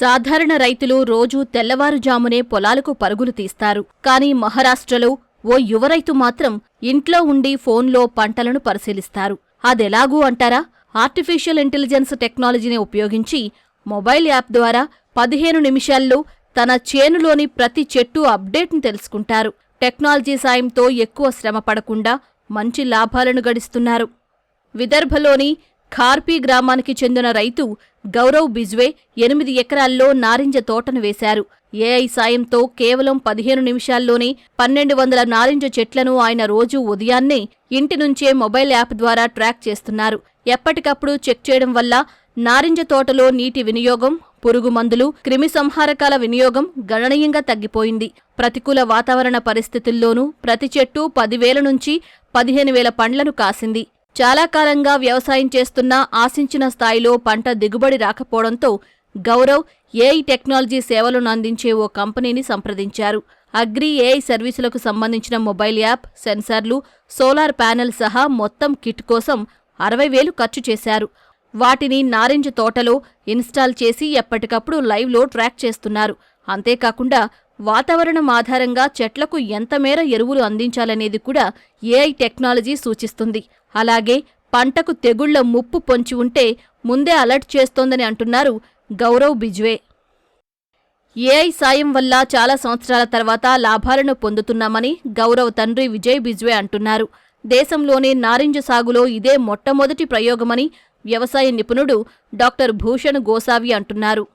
సాధారణ రైతులు రోజూ తెల్లవారుజామునే పొలాలకు పరుగులు తీస్తారు. కానీ మహారాష్ట్రలో ఓ యువ రైతు మాత్రం ఇంట్లో ఉండి ఫోన్లో పంటలను పరిశీలిస్తారు. అదెలాగూ అంటారా? ఆర్టిఫిషియల్ ఇంటెలిజెన్స్ టెక్నాలజీని ఉపయోగించి మొబైల్ యాప్ ద్వారా పదిహేను నిమిషాల్లో తన చేనులోని ప్రతి చెట్టు అప్డేట్ను తెలుసుకుంటారు. టెక్నాలజీ సాయంతో ఎక్కువ శ్రమ పడకుండా మంచి లాభాలను గడిస్తున్నారు. విదర్భలోని ఖార్పీ గ్రామానికి చెందిన రైతు గౌరవ్ బిజ్వే ఎనిమిది ఎకరాల్లో నారింజ తోటను వేశారు. ఏఐ సాయంతో కేవలం పదిహేను నిమిషాల్లోనే పన్నెండు వందల నారింజ చెట్లను ఆయన రోజూ ఉదయాన్నే ఇంటి నుంచే మొబైల్ యాప్ ద్వారా ట్రాక్ చేస్తున్నారు. ఎప్పటికప్పుడు చెక్ చేయడం వల్ల నారింజ తోటలో నీటి వినియోగం పురుగు మందులు క్రిమిసంహారకాల వినియోగం గణనీయంగా తగ్గిపోయింది. ప్రతికూల వాతావరణ పరిస్థితుల్లోనూ ప్రతి చెట్టు పదివేల నుంచి పదిహేను వేల పండ్లను కాసింది. చాలా కాలంగా వ్యవసాయం చేస్తున్నా ఆశించిన స్థాయిలో పంట దిగుబడి రాకపోవడంతో గౌరవ్ ఏఐ టెక్నాలజీ సేవలను అందించే ఓ కంపెనీని సంప్రదించారు. అగ్రి ఏఐ సర్వీసులకు సంబంధించిన మొబైల్ యాప్ సెన్సార్లు సోలార్ ప్యానెల్ సహా మొత్తం కిట్ కోసం అరవై వేలు ఖర్చు చేశారు. వాటిని నారింజ తోటలో ఇన్స్టాల్ చేసి ఎప్పటికప్పుడు లైవ్లో ట్రాక్ చేస్తున్నారు. అంతేకాకుండా వాతావరణం ఆధారంగా చెట్లకు ఎంతమేర ఎరువులు అందించాలనేది కూడా ఏఐ టెక్నాలజీ సూచిస్తుంది. అలాగే పంటకు తెగుళ్ళ ముప్పు పొంచి ఉంటే ముందే అలర్ట్ చేస్తోందని అంటున్నారు గౌరవ్ బిజ్వే. ఏఐ సాయం వల్ల చాలా సంవత్సరాల తర్వాత లాభాలను పొందుతున్నామని గౌరవ్ తండ్రి విజయ్ బిజ్వే అంటున్నారు. దేశంలోనే నారింజ సాగులో ఇదే మొట్టమొదటి ప్రయోగమని వ్యవసాయ నిపుణుడు డాక్టర్ భూషణ్ గోసావి అంటున్నారు.